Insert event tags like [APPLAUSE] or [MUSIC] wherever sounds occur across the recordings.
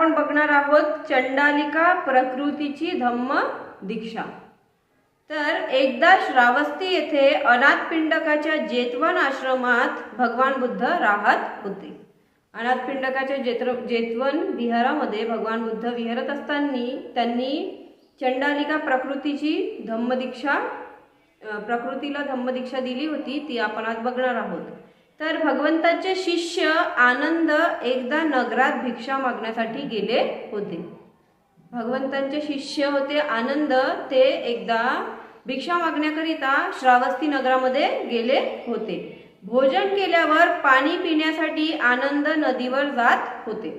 आपण बघणार आहोत चंडालिका प्रकृतीची धम्म दीक्षा. तर एकदा श्रावस्ती येथे अनाथ पिंडकाच्या जेतवन आश्रमात भगवान बुद्ध राहत होते. अनाथ पिंडकाच्या जेत्र जेतवन विहारामध्ये भगवान बुद्ध विहरत असताना त्यांनी चंडालिका प्रकृतीची धम्मदीक्षा प्रकृतीला धम्मदीक्षा दिली होती ती आपण आज बघणार आहोत. तर भगवंताचे शिष्य आनंद एकदा नगरात भिक्षा मागण्यासाठी गेले होते. भगवंतांचे शिष्य होते आनंद ते एकदा भिक्षा मागण्याकरिता श्रावस्ती नगरामध्ये गेले होते. भोजन केल्यावर पाणी पिण्यासाठी आनंद नदीवर जात होते.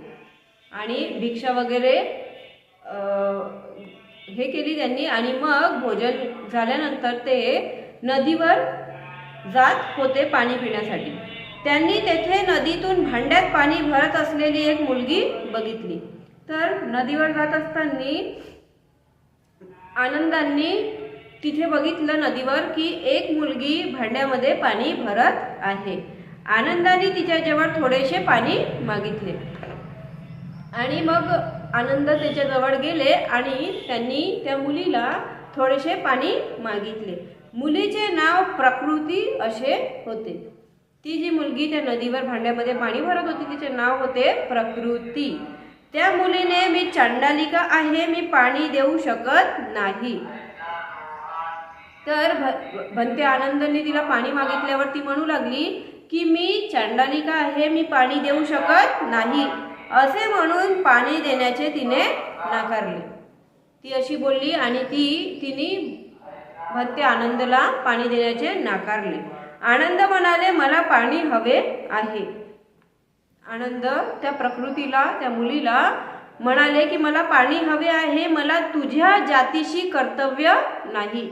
आणि भिक्षा वगैरे हे केली त्यांनी आणि मग भोजन झाल्यानंतर ते नदीवर जात होते पाणी पिण्यासाठी. त्यांनी तेथे नदीतून भांड्यात पाणी भरत असलेली एक मुलगी बघितली. तर नदीवर जात असताना आनंदांनी तिथे बघितलं नदीवर की एक मुलगी भांड्यामध्ये पाणी भरत आहे. आनंदाने तिच्याजवळ थोडेसे पाणी मागितले. आणि मग आनंद त्याच्याजवळ गेले आणि त्यांनी त्या मुलीला थोडेसे पाणी मागितले. मुलीचे नाव प्रकृती असे होते. ती जी मुलगी त्या नदीवर भांड्यामध्ये पाणी भरत होती तिचे नाव होते प्रकृती. त्या मुलीने मी चांडालिका आहे मी पाणी देऊ शकत नाही. तर भ- भंते आनंदने तिला पाणी मागितल्यावर ती म्हणू लागली की मी चांडालिका आहे मी पाणी देऊ शकत नाही. असे म्हणून पाणी देण्याचे तिने नाकारले. ती अशी बोलली आणि ती तिने भंते आनंदला पाणी देण्याचे नाकारले. आनंद म्हणाले मला पाणी हवे आहे. आनंद त्या प्रकृतीला त्या मुलीला म्हणाले की मला पाणी हवे आहे मला तुझ्या जातीशी कर्तव्य नाही.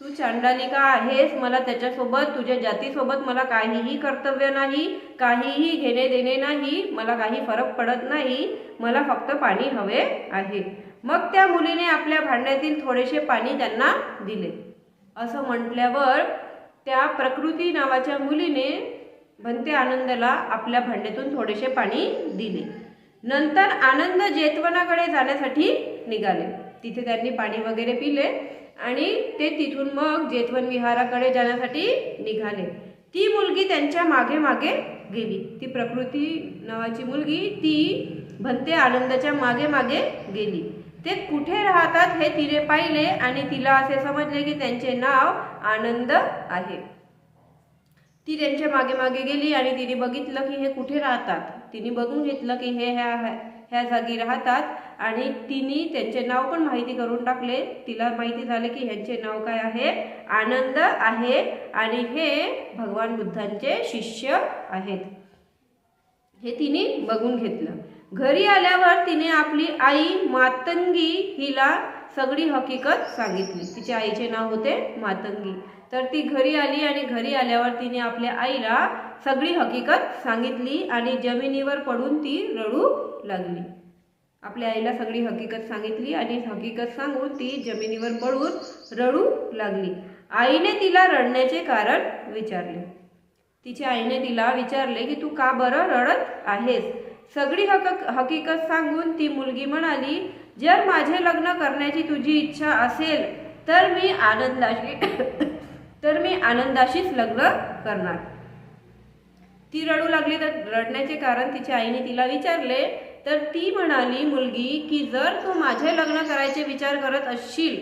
तू चांडालिका आहेस मला त्याच्यासोबत तुझ्या जातीसोबत मला काहीही कर्तव्य नाही काहीही घेणे देणे नाही मला काही फरक पडत नाही मला फक्त पाणी हवे आहे. मग त्या मुलीने आपल्या भांड्यातील थोडेसे पाणी त्यांना दिले. असं म्हटल्यावर त्या प्रकृती नावाच्या मुलीने भंते आनंदला आपल्या भांड्यातून थोडेसे पाणी दिले. नंतर आनंद जेतवनाकडे जाण्यासाठी निघाले. तिथे त्यांनी पाणी वगैरे पिले आणि ते तिथून मग जेतवन विहाराकडे जाण्यासाठी निघाले. ती मुलगी त्यांच्या मागे मागे गेली. ती प्रकृती नावाची मुलगी ती भंते आनंदाच्या मागे मागे गेली. ते कुठे राहतात हे तिने पाहिले आणि तिला असे समजले की त्यांचे नाव आनंद आहे. ती त्यांच्या मागे मागे गेली आणि तिने बघितलं की हे कुठे राहतात. तिने बघून घेतलं की हे ह्या ह्या जागी राहतात आणि तिने त्यांचे नाव पण माहिती करून टाकले. तिला माहिती झाले की ह्यांचे नाव काय आहे? आनंद आहे आणि हे भगवान बुद्धांचे शिष्य आहेत. हे तिने बघून घेतलं. घरी आल्यावर तिने आपली आई मातंगी हिला सगळी हकीकत सांगितली. तिच्या आईचे नाव होते मातंगी. तर ती घरी आली आणि घरी आल्यावर तिने आपल्या आईला सगळी हकीकत सांगितली आणि जमिनीवर पडून ती रडू लागली. आपल्या आईला सगळी हकीकत सांगितली आणि हकीकत सांगून ती जमिनीवर पडून रडू लागली. आईने तिला रडण्याचे कारण विचारले. तिच्या आईने तिला विचारले की तू का बरं रडत आहेस? सगळी हक हकीकत सांगून ती मुलगी म्हणाली जर माझे लग्न करण्याची तुझी इच्छा असेल तर मी आनंदाशी [LAUGHS] तर मी आनंदाशीच लग्न करणार. ती रडू लागली. तर रडण्याचे कारण तिच्या आईने तिला विचारले. तर ती म्हणाली मुलगी की जर तू माझे लग्न करायचे विचार करत असशील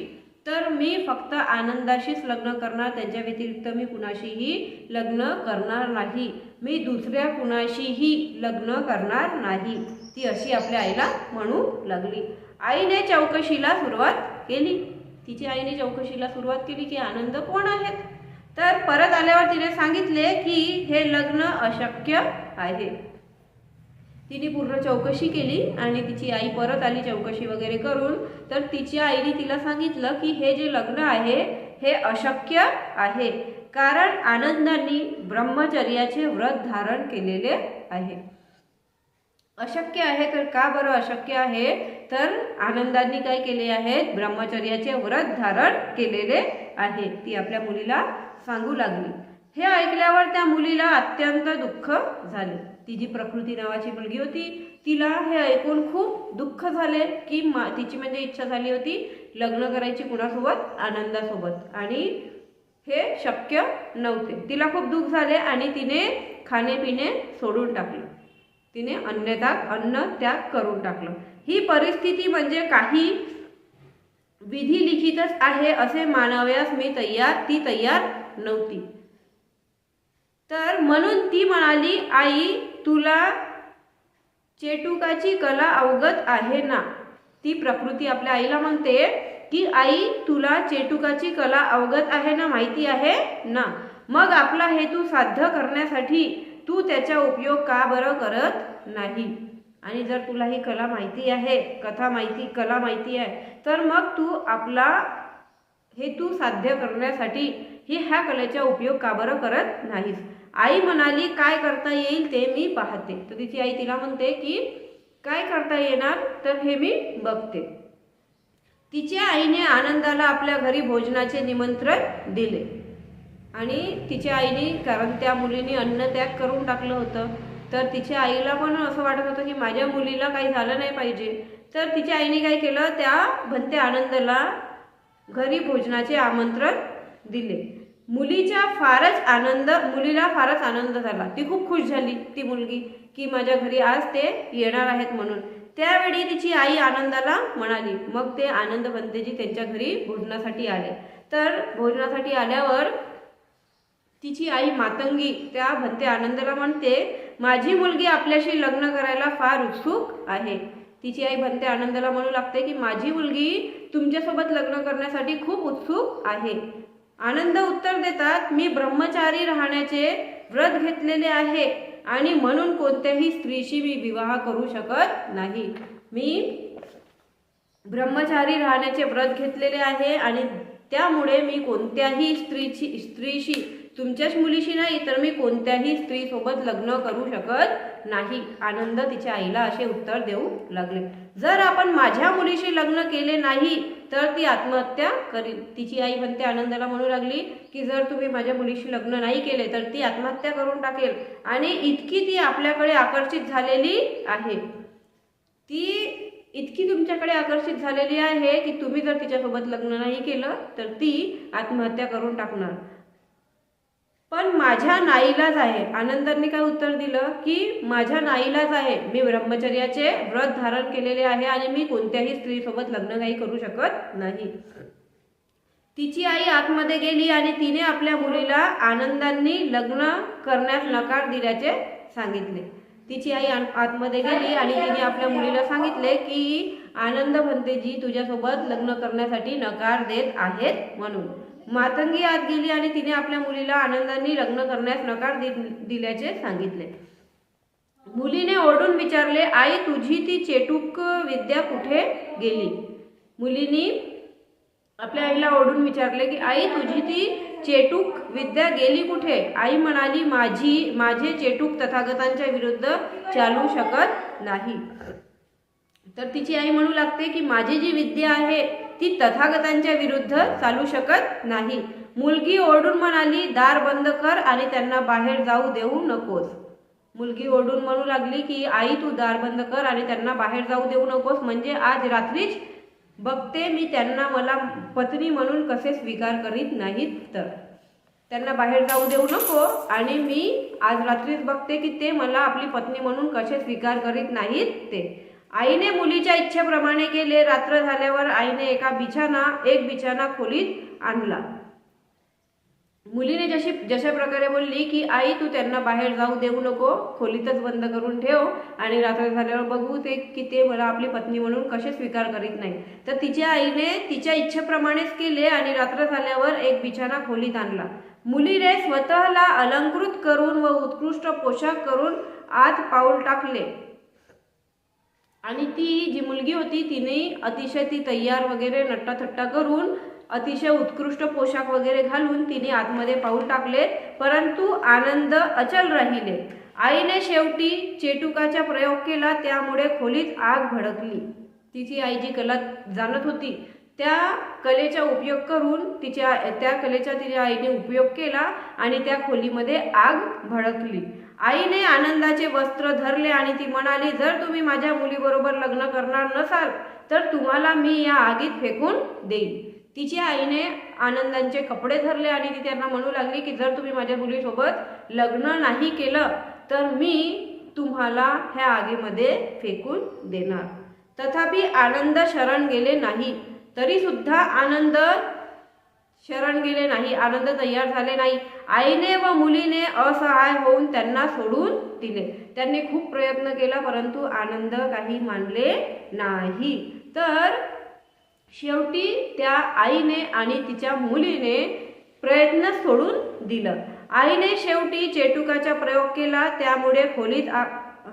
तर मी फक्त आनंदाशीच लग्न करणार. त्यांच्या व्यतिरिक्त मी कुणाशीही लग्न करणार नाही. मी दुसऱ्या कुणाशीही लग्न करणार नाही. ती अशी आपल्या आईला म्हणू लागली. आईने चौकशीला सुरुवात केली. तिची आईने चौकशीला सुरुवात केली की आनंद कोण आहेत? तर परत आल्यावर तिने सांगितले की हे लग्न अशक्य आहे. तिने पूर्ण चौकशी केली आणि तिची आई परत आली चौकशी वगैरे करून. तर तिच्या आईने तिला सांगितलं की हे जे लग्न आहे हे अशक्य आहे. कारण आनंदांनी ब्रह्मचर्याचे व्रत धारण केलेले आहे. अशक्य आहे तर का बरं अशक्य आहे? तर आनंदांनी काय केले आहेत ब्रह्मचर्याचे व्रत धारण केलेले आहे. ती आपल्या मुलीला सांगू लागली. हे ऐकल्यावर त्या मुलीला अत्यंत दुःख झाले. ती जी प्रकृती नावाची मुलगी होती तिला हे ऐकून खूप दुःख झाले की मा तिची म्हणजे इच्छा झाली होती लग्न करायची कुणासोबत? आनंदासोबत. आणि हे शक्य नव्हते. तिला खूप दुःख झाले आणि तिने खाणेपिणे सोडून टाकलं. तिने अन्न अन्न त्याग करून टाकलं. ही परिस्थिती म्हणजे काही विधी लिखितच आहे असे मानवयास मी तयार ती तयार नव्हती. तर म्हणून ती म्हणाली आई तुला चेटुकाची कला अवगत आहे ना? ती प्रकृती आपल्या आईला म्हणते की आई तुला चेटुकाची कला अवगत आहे ना माहिती आहे ना? मग आपला हेतू साध्य करण्यासाठी तू त्याचा उपयोग का बरं करत नाही? आणि जर तुला ही कला माहिती आहे कथा माहिती कला माहिती आहे तर मग तू आपला हेतू साध्य करण्यासाठी ही ह्या कलेचा उपयोग का बरं करत नाहीस? आई म्हणाली काय करता येईल ते मी पाहते. तर तिची आई तिला म्हणते की काय करता येणार तर हे मी बघते. तिच्या आईने आनंदाला आपल्या घरी भोजनाचे निमंत्रण दिले. आणि तिच्या आईने कारण त्या मुलीने अन्न त्याग करून टाकलं होतं तर तिच्या आईला पण असं वाटत होतं की माझ्या मुलीला काही झालं नाही पाहिजे. तर तिच्या आईने काय केलं? त्या भंते आनंदाला घरी भोजनाचे आमंत्रण दिले. मुलीच्या फारच आनंद मुलीला फारच आनंद झाला. ती खूप खुश झाली ती मुलगी की माझ्या घरी आज ते येणार आहेत म्हणून. त्यावेळी तिची आई आनंदाला म्हणाली मग ते आनंद बनतेजी त्यांच्या घरी भोजनासाठी आले. तर भोजनासाठी आल्यावर तिची आई मातंगी त्या भंते आनंदाला म्हणते माझी मुलगी आपल्याशी लग्न करायला फार उत्सुक आहे. तिची आई भंते आनंदाला म्हणू लागते की माझी मुलगी तुमच्यासोबत लग्न करण्यासाठी खूप उत्सुक आहे. आनंद उत्तर देतात मी ब्रह्मचारी राहण्याचे व्रत घेतलेले आहे. आणि म्हणून कोणत्याही स्त्रीशी मी विवाह करू शकत नाही. मी ब्रह्मचारी राहण्याचे व्रत घेतलेले आहे आणि त्यामुळे मी कोणत्याही स्त्रीची स्त्रीशी तुमच्याच मुलीशी नाही तर मी कोणत्याही स्त्रीसोबत लग्न करू शकत नाही. आनंद तिच्या आईला असे उत्तर देऊ लागले. जर आपण माझ्या मुलीशी लग्न केले नाही तर ती आत्महत्या करील. तिची आई म्हणते आनंदाला म्हणू लागली की जर तुम्ही माझ्या मुलीशी लग्न नाही केले तर ती आत्महत्या करून टाकेल. आणि इतकी ती आपल्याकडे आकर्षित झालेली आहे. ती इतकी तुमच्याकडे आकर्षित झालेली आहे की तुम्ही जर तिच्यासोबत लग्न नाही केलं तर ती आत्महत्या करून टाकणार. पण माझ्या नाईलाज आहे. आनंदांनी काय उत्तर दिलं? की माझ्या नाईलाज आहे. मी ब्रह्मचर्याचे व्रत धारण केलेले आहे आणि मी कोणत्याही स्त्रीसोबत लग्न काही करू शकत नाही. तिची आई आतमध्ये गेली आणि तिने आपल्या मुलीला आनंदांनी लग्न करण्यास नकार दिल्याचे सांगितले. तिची आई आतमध्ये गेली आणि तिने आपल्या मुलीला सांगितले की आनंद म्हणते जी तुझ्यासोबत लग्न करण्यासाठी नकार देत आहेत म्हणून. मातंगी आत गेली आणि तिने आपल्या मुलीला आनंदांनी लग्न करण्यास नकार दि दिल्याचे सांगितले. मुलीने ओरडून विचारले आई तुझी ती चेटूक विद्या कुठे गेली? मुलीनी आपल्या आईला ओढून विचारले की आई तुझी ती चेटूक विद्या गेली कुठे? आई म्हणाली माझी माझे चेटूक तथागतांच्या विरुद्ध चालू शकत नाही. तर तिची आई म्हणू लागते की माझी जी विद्या आहे ती तथागतांच्या विरुद्ध चालू शकत नाही. मुलगी ओरडून म्हणाली दार बंद कर आणि त्यांना बाहेर जाऊ देऊ नकोस. मुलगी ओरडून म्हणू लागली की आई तू दार बंद कर आणि त्यांना बाहेर जाऊ देऊ नकोस. म्हणजे आज रात्रीच बघते मी त्यांना मला पत्नी म्हणून कसे स्वीकार करीत नाहीत तर. त्यांना बाहेर जाऊ देऊ नको आणि मी आज रात्रीच बघते की ते मला आपली पत्नी म्हणून कसे स्वीकार करीत नाहीत ते. आईने मुलीच्या इच्छेप्रमाणे केले. रात्र झाल्यावर आईने एका बिछाना एक बिछाना खोलीत आणला. मुलीने जशी जशा प्रकारे बोलली की आई तू त्यांना बाहेर जाऊ देऊ नको. खोलीतच बंद करून ठेव आणि रात्र झाल्यावर बघू ते की ते मला आपली पत्नी म्हणून कसे स्वीकार करीत नाही तर तिच्या आईने तिच्या इच्छेप्रमाणेच केले आणि रात्र झाल्यावर एक बिछाना खोलीत आणला. मुलीने स्वतःला अलंकृत करून व उत्कृष्ट पोशाख करून आत पाऊल टाकले. आणि ती जी मुलगी होती तिने अतिशय ती तयार वगैरे नट्टाथट्टा करून अतिशय उत्कृष्ट पोशाख वगैरे घालून तिने आतमध्ये पाऊल टाकले. परंतु आनंद अचल राहिले. आईने शेवटी चेटुकाचा प्रयोग केला त्यामुळे खोलीत आग भडकली. तिची आई जी कला जाणत होती त्या कलेचा उपयोग करून तिच्या त्या कलेचा तिच्या आईने उपयोग केला आणि त्या खोलीमध्ये आग भडकली. आईने आनंदाचे वस्त्र धरले आणि ती म्हणाली जर तुम्ही माझ्या मुलीबरोबर लग्न करणार नसाल तर तुम्हाला मी या आगीत फेकून देईन. तिच्या आईने आनंदांचे कपडे धरले आणि ती त्यांना म्हणू लागली की जर तुम्ही माझ्या मुलीसोबत लग्न नाही केलं तर मी तुम्हाला ह्या आगीमध्ये फेकून देणार. तथापि आनंद शरण गेले नाही. तरी सुद्धा आनंद शरण गेले नाही आनंद तयार झाले नाही. आईने व मुलीने असहाय होऊन त्यांना सोडून दिले. त्यांनी खूप प्रयत्न केला परंतु आनंद काही मानले नाही. तर शेवटी त्या आईने आणि तिच्या मुलीने प्रयत्न सोडून दिलं. आईने शेवटी चेटुकाचा प्रयोग केला त्यामुळे खोलीत आ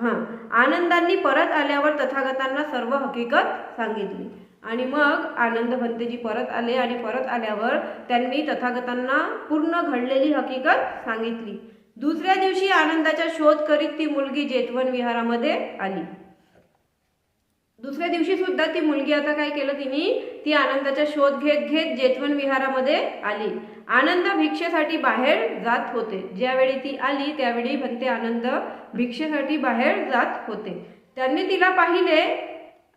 हां आनंदांनी परत आल्यावर तथागतांना सर्व हकीकत सांगितली. आणि मग आनंदभंतेजी परत आले आणि परत आल्यावर त्यांनी तथागतांना पूर्ण घडलेली हकीकत सांगितली. दुसऱ्या दिवशी आनंदाचा शोध करीत ती मुलगी जेतवन विहारामध्ये आली. दुसऱ्या दिवशी सुद्धा ती मुलगी आता काय केलं तिने? ती आनंदाचा शोध घेत घेत जेतवन विहारामध्ये आली. आनंद भिक्षेसाठी बाहेर जात होते. ज्यावेळी ती आली त्यावेळी भंते आनंद भिक्षेसाठी बाहेर जात होते. त्यांनी तिला पाहिले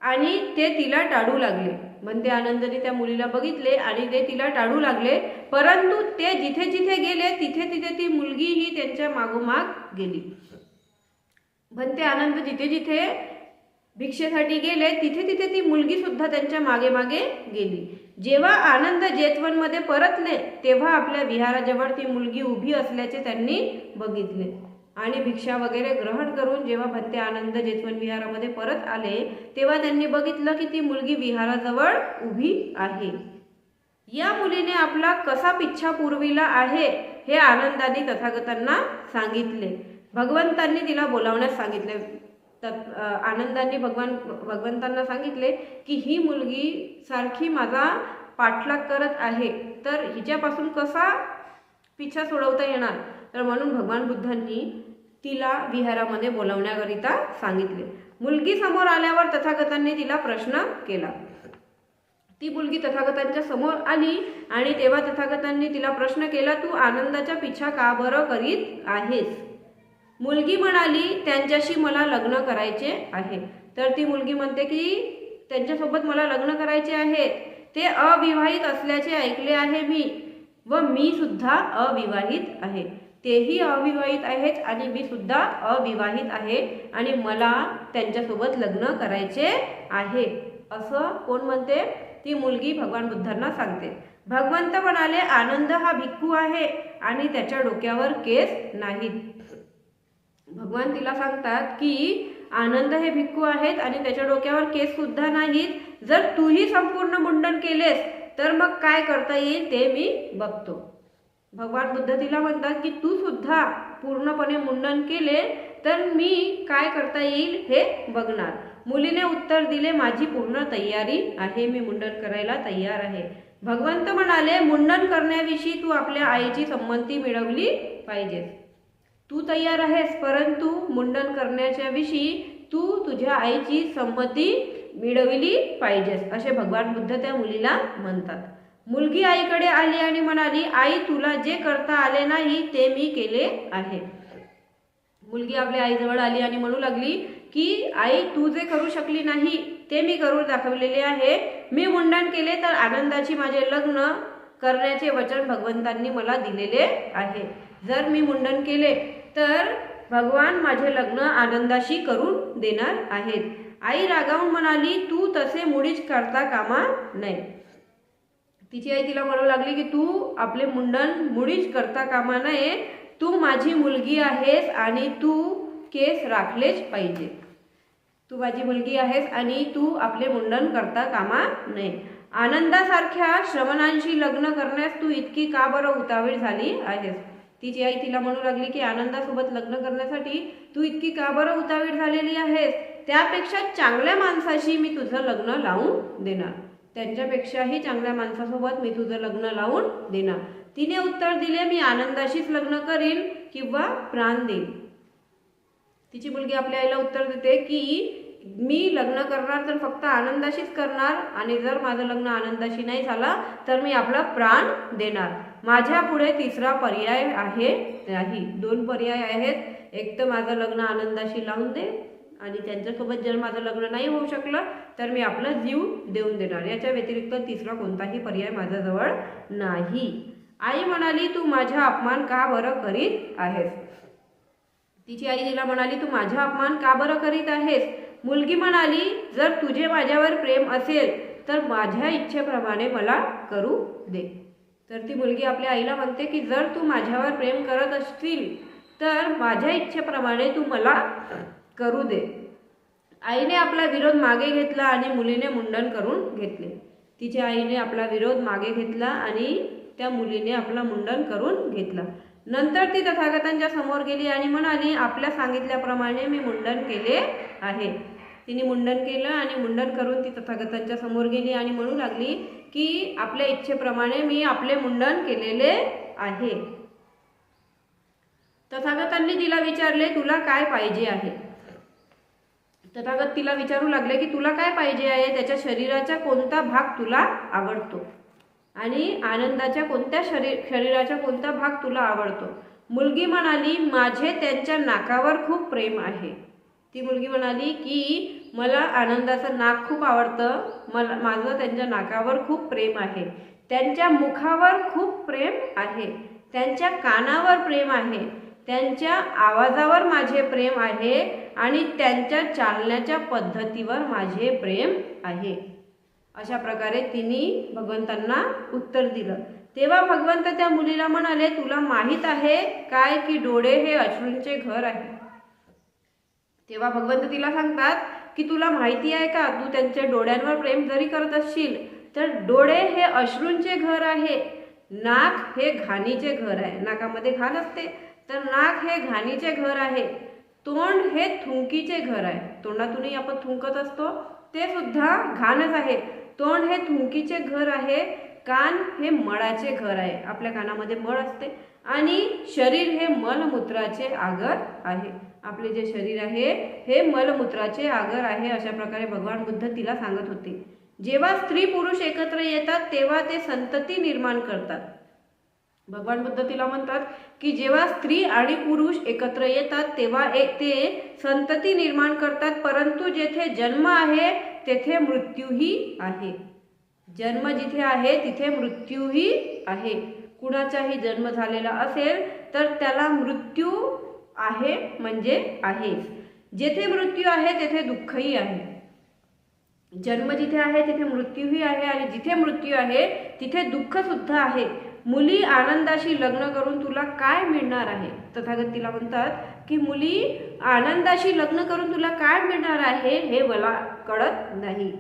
आणि ते तिला टाळू लागले. म्हणते आनंदने त्या मुलीला बघितले आणि ते तिला टाळू लागले. परंतु ते जिथे जिथे गेले तिथे तिथे ती मुलगी ही त्यांच्या मागोमाग गेली. बनते आनंद जिथे जिथे भिक्षेसाठी गेले तिथे तिथे ती मुलगी सुद्धा त्यांच्या मागे मागे गेली. जेव्हा आनंद जेतवनमध्ये परतले तेव्हा आपल्या विहाराजवळ ती मुलगी उभी असल्याचे त्यांनी बघितले. आणि भिक्षा वगैरे ग्रहण करून जेव्हा भंते आनंद जेतवन विहारामध्ये परत आले तेव्हा त्यांनी बघितलं की ती मुलगी विहाराजवळ उभी आहे. या मुलीने आपला कसा पिच्छा पुरविला आहे हे आनंदाने तथागतांना सांगितले. भगवंतांनी तिला बोलावण्यास सांगितले. तत् आनंदांनी भगवान भगवंतांना सांगितले की ही मुलगी सारखी माझा पाठलाग करत आहे तर हिच्यापासून कसा पिच्छा सोडवता येणार? तर म्हणून भगवान बुद्धांनी तिला विहारामध्ये बोलवण्याकरिता सांगितले. मुलगी समोर आल्यावर तथागतांनी तिला प्रश्न केला. ती मुलगी तथागतांच्या समोर आली आणि तेव्हा तथागतांनी तिला प्रश्न केला तू आनंदाच्या पिछा का बरं करीत आहेस? मुलगी म्हणाली त्यांच्याशी मला लग्न करायचे आहे. तर ती मुलगी म्हणते की त्यांच्यासोबत मला लग्न करायचे आहे ते अविवाहित असल्याचे ऐकले आहे मी व मी सुद्धा अविवाहित आहे. तेही अविवाहित आहेत आणि मी सुद्धा अविवाहित आहे आणि मला त्यांच्यासोबत लग्न करायचे आहे. असं कोण म्हणते? ती मुलगी भगवान बुद्धांना सांगते. भगवंत म्हणाले आनंद हा भिक्खू आहे आणि त्याच्या डोक्यावर केस नाहीत. भगवान तिला सांगतात की आनंद हे भिक्खू आहेत आणि त्याच्या डोक्यावर केस सुद्धा नाहीत. जर तूही संपूर्ण मुंडन केलेस तर मग काय करता येईल ते मी बघतो. भगवान बुद्ध तिला म्हणतात की तू सुद्धा पूर्णपणे मुंडन केले तर मी काय करता येईल हे बघणार. मुलीने उत्तर दिले माझी पूर्ण तयारी आहे मी मुंडन करायला तयार आहे. भगवंत म्हणाले मुंडन करण्याविषयी तू आपल्या आईची संमती मिळवली पाहिजेस तू तयार आहेस परंतु मुंडन करण्याच्या विषयी तू तुझ्या आईची संमती मिळविली पाहिजेस असे भगवान बुद्ध त्या मुलीला म्हणतात. मुलगी आईकडे आली आणि म्हणाली आई तुला जे करता आले नाही ते मी केले आहे. मुलगी आपल्या आईजवळ आली आणि म्हणू लागली की आई तू जे करू शकली नाही ते मी करून दाखवलेले आहे. मी मुंडन केले तर आनंदाची माझे लग्न करण्याचे वचन भगवंतांनी मला दिलेले आहे. जर मी मुंडन केले तर भगवान माझे लग्न आनंदाशी करून देणार आहेत. आई रागावून म्हणाली तू तसे मुळीच करता कामा नये. तिची आई तिला म्हणू लागली की तू आपले मुंडन मुळीच करता कामा नये. तू माझी मुलगी आहेस आणि तू केस राखलेच पाहिजे. तू माझी मुलगी आहेस आणि तू आपले मुंडन करता कामा नये. आनंदासारख्या श्रवणांशी लग्न करण्यास तू इतकी का बरं उतावीळ झाली आहेस? तिची आई तिला म्हणू लागली की आनंदासोबत लग्न करण्यासाठी तू इतकी का बरं उतावीळ झालेली आहेस? त्यापेक्षा चांगल्या माणसाशी मी तुझं लग्न लावून देणार. त्यांच्यापेक्षाही चांगल्या माणसासोबत मी तुझं लग्न लावून देणार. तिने उत्तर दिले मी आनंदाशीच लग्न करीन किंवा प्राण देईन. तिची मुलगी आपल्या आईला उत्तर देते की मी लग्न करणार तर फक्त आनंदाशीच करणार आणि जर माझं लग्न आनंदाशी नाही झालं तर मी आपला प्राण देणार. माझ्या पुढे तिसरा पर्याय आहे नाही. दोन पर्याय आहेत. एक तर माझं लग्न आनंदाशी लावून दे आणि त्यांच्यासोबत जर माझं लग्न नाही होऊ शकलं तर मी आपला जीव देऊन देणार. याच्या व्यतिरिक्त तिसरा कोणताही पर्याय माझ्याजवळ नाही. आई म्हणाली तू माझा अपमान का बरं करीत आहेस? तिची आई तिला म्हणाली तू माझा अपमान का बरं करीत आहेस? मुलगी म्हणाली जर तुझे माझ्यावर प्रेम असेल तर माझ्या इच्छेप्रमाणे मला करू दे. तर ती मुलगी आपल्या आईला म्हणते की जर तू माझ्यावर प्रेम करत असशील तर माझ्या इच्छेप्रमाणे तू मला करू दे. आईने आपला विरोध मागे घेतला आणि मुलीने मुंडन करून घेतले. तिच्या आईने आपला विरोध मागे घेतला आणि त्या मुलीने आपला मुंडन करून घेतला. नंतर ती तथागतांच्या समोर गेली आणि म्हणाली आपल्या सांगितल्याप्रमाणे मी मुंडन केले आहे. तिने मुंडन केलं आणि मुंडन करून ती तथागतांच्या समोर गेली आणि म्हणू लागली की आपल्या इच्छेप्रमाणे मी आपले मुंडन केलेले आहे. तथागतांनी तिला विचारले तुला काय पाहिजे आहे? तथागत तिला विचारू लागले की तुला काय पाहिजे आहे? त्याच्या शरीराचा कोणता भाग तुला आवडतो? आणि आनंदाच्या कोणत्या शरीर शरीराचा कोणता भाग तुला आवडतो? मुलगी म्हणाली माझे त्यांच्या नाकावर खूप प्रेम आहे. ती मुलगी म्हणाली की मला आनंदाचं नाक खूप आवडतं. मला माझं त्यांच्या नाकावर खूप प्रेम आहे. त्यांच्या मुखावर खूप प्रेम आहे. त्यांच्या कानावर प्रेम आहे. त्यांच्या आवाजावर माझे प्रेम आहे आणि त्यांच्या चालण्याच्या पद्धतीवर माझे प्रेम आहे. अशा प्रकारे तिने भगवंतांना उत्तर दिलं. तेव्हा भगवंत त्या मुलीला म्हणाले तुला माहीत आहे काय की डोळे हे अश्रूंचे घर आहे? तेव्हा भगवंत तिला सांगतात की तुला माहिती आहे का? तू त्यांच्या डोळ्यांवर प्रेम जरी करत असशील तर डोळे हे अश्रूंचे घर आहे. नाक हे घाणीचे घर आहे. नाकामध्ये घाण असते. तर नाक हे घाणीचे घर आहे तोंड हे थुंकीचे घर आहे. तोंडातूनही आपण थुंकत असतो ते सुद्धा घाणच आहे. तोंड हे थुंकीचे घर आहे कान हे मळाचे घर आहे. आपल्या कानामध्ये मळ असते आणि शरीर हे मलमूत्राचे आगर आहे. आपले जे शरीर आहे हे मलमूत्राचे आगर आहे अशा प्रकारे भगवान बुद्ध तिला सांगत होते. जेव्हा स्त्री पुरुष एकत्र येतात तेव्हा ते संतती निर्माण करतात. भगवान बुद्ध तिला म्हणतात की जेव्हा स्त्री आणि पुरुष एकत्र येतात तेव्हा एक ते संतती निर्माण करतात परंतु जेथे जन्म आहे तेथे मृत्यूही आहे. जन्म जिथे आहे तिथे मृत्यूही आहे. कुणाचाही जन्म झालेला असेल तर त्याला मृत्यू आहे म्हणजे आहे. जेथे मृत्यू आहे तेथे दुःखही आहे. जन्म जिथे आहे तिथे मृत्यूही आहे आणि जिथे मृत्यू आहे तिथे दुःख सुद्धा आहे. मुली आनंदाशी लग्न करून तुला काय मिळणार आहे? तथागत तिला म्हणतात की मुली आनंदाशी लग्न करून तुला काय मिळणार आहे हे मला कळत नाही.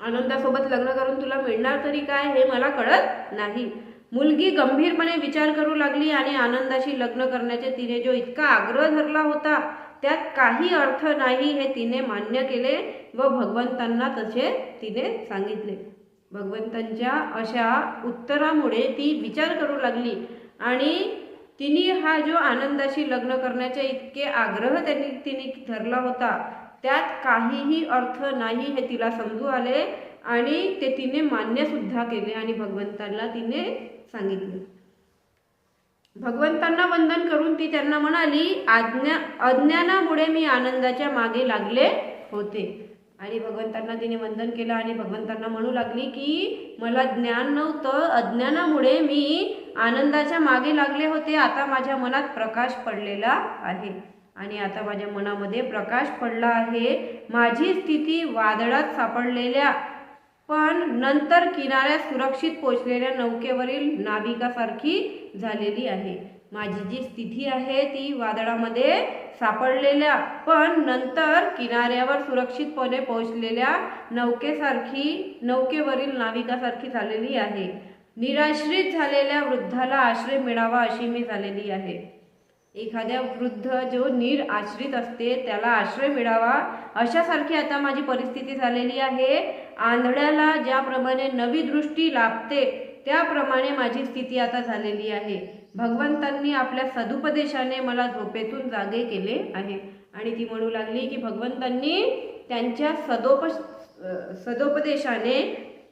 आनंदासोबत लग्न करून तुला मिळणार तरी काय हे मला कळत नाही. मुलगी गंभीरपणे विचार करू लागली आणि आनंदाशी लग्न करण्याचे तिने जो इतका आग्रह धरला होता त्यात काही अर्थ नाही हे तिने मान्य केले व भगवंतांना तसे तिने सांगितले. भगवंतांच्या अशा उत्तरामुळे ती विचार करू लागली. आणि तिने हा जो आनंदाशी लग्न करण्याच्या इतके आग्रह त्यांनी तिने धरला होता. त्यात काहीही अर्थ नाही हे तिला समजू आले आणि ते तिने मान्यसुद्धा केले आणि भगवंतांना तिने सांगितले. भगवंतांना वंदन करून ती त्यांना म्हणाली आज्ञा अज्ञानामुळे मी आनंदाच्या मागे लागले होते. आणि भगवंतांना तिने वंदन केलं आणि भगवंतांना म्हणू लागली की मला ज्ञान नव्हतं. अज्ञानामुळे मी आनंदाच्या मागे लागले होते. आता माझ्या मनात प्रकाश पडलेला आहे. आणि आता माझ्या मनामध्ये प्रकाश पडला आहे. माझी स्थिती वादळात सापडलेल्या पण नंतर किनाऱ्यात सुरक्षित पोचलेल्या नौकेवरील नाविकासारखी झालेली आहे. माझी जी स्थिती आहे ती वादळामध्ये सापडलेल्या पण नंतर किनाऱ्यावर सुरक्षितपणे पोहोचलेल्या नौकेसारखी नौकेवरील नाविकासारखी झालेली आहे. निराश्रित झालेल्या वृद्धाला आश्रय मिळावा अशी मी झालेली आहे. एखाद्या वृद्ध जो निर आश्रित असते त्याला आश्रय मिळावा अशासारखी आता माझी परिस्थिती झालेली आहे. आंधळ्याला ज्याप्रमाणे नवी दृष्टी लाभते त्याप्रमाणे माझी स्थिती आता झालेली आहे. भगवंतांनी आपल्या सदुपदेशाने मला झोपेतून जागे केले आहे. आणि ती म्हणू लागली की भगवंतांनी त्यांच्या सदोप सदोपदेशाने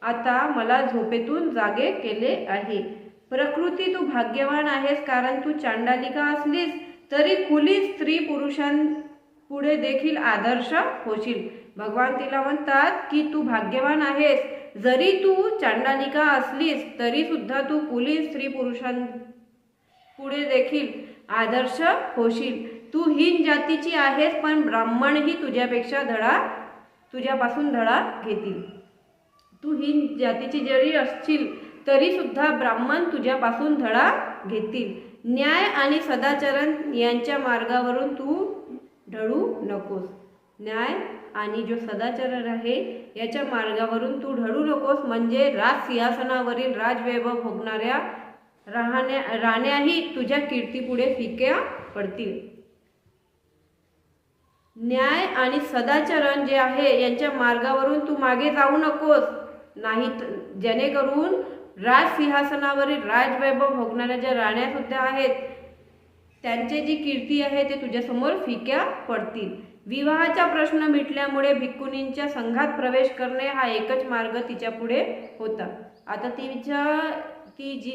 आता मला झोपेतून जागे केले आहे. प्रकृती तू भाग्यवान आहेस कारण तू चांडालिका असलीस तरी कुली स्त्री पुरुषां पुढे देखील आदर्श होशील. भगवान तिला म्हणतात की तू भाग्यवान आहेस. जरी तू चांडालिका असलीस तरी सुद्धा तू कुली स्त्री पुरुषां पुढे देखील आदर्श होशील. तू हीन जातीची आहेस पण ब्राह्मणही तुझ्यापेक्षा धडा तुझ्यापासून धडा घेतील. तू हीन जातीची जरी असशील तरी सुद्धा ब्राह्मण तुझ्यापासून धडा घेतील. न्याय आणि सदाचरण यांच्या मार्गावरून तू ढळू नकोस. न्याय आणि जो सदाचरण आहे याच्या मार्गावरून तू ढळू नकोस. म्हणजे राज सिंहासनावरील राजवैभव भोगणाऱ्या राहण्या राण्याही तुझ्या कीर्तीपुढे फिक्या पडतील. न्याय आणि सदाचरण जे आहे यांच्या मार्गावरून तू मागे जाऊ नकोस. नाही जेणेकरून राज सिंहासनावरील राजवैभव भोगणाऱ्या ज्या राण्या सुद्धा आहेत त्यांचे जी कीर्ती आहे ते तुझ्यासमोर फिक्या पडतील. विवाहाचा प्रश्न मिटल्यामुळे भिक्कुनींच्या संघात प्रवेश करणे हा एकच मार्ग तिच्या पुढे होता. आता तिच्या ती जी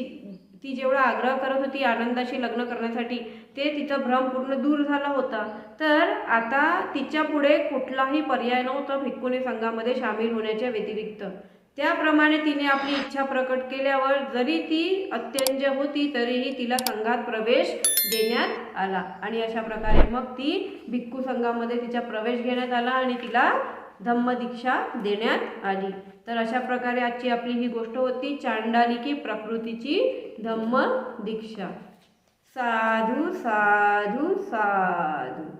ती जेवढा आग्रह करत होती आनंदाशी लग्न करण्यासाठी ते तिचा भ्रम पूर्ण दूर झाला होता. तर आता तिच्या पुढे कुठलाही पर्याय नव्हता भिक्कुनी संघामध्ये सामील होण्याच्या व्यतिरिक्त. त्याप्रमाणे तिने आपली इच्छा प्रकट केल्यावर जरी ती अत्यंज होती तरीही तिला संघात प्रवेश देण्यात आला. आणि अशा प्रकारे मग ती भिक्खू संघामध्ये तिचा प्रवेश घेण्यात आला आणि तिला धम्मदीक्षा देण्यात आली. तर अशा प्रकारे आजची आपली ही गोष्ट होती चांडालिकी प्रकृतीची धम्म दीक्षा. साधू साधू साधू.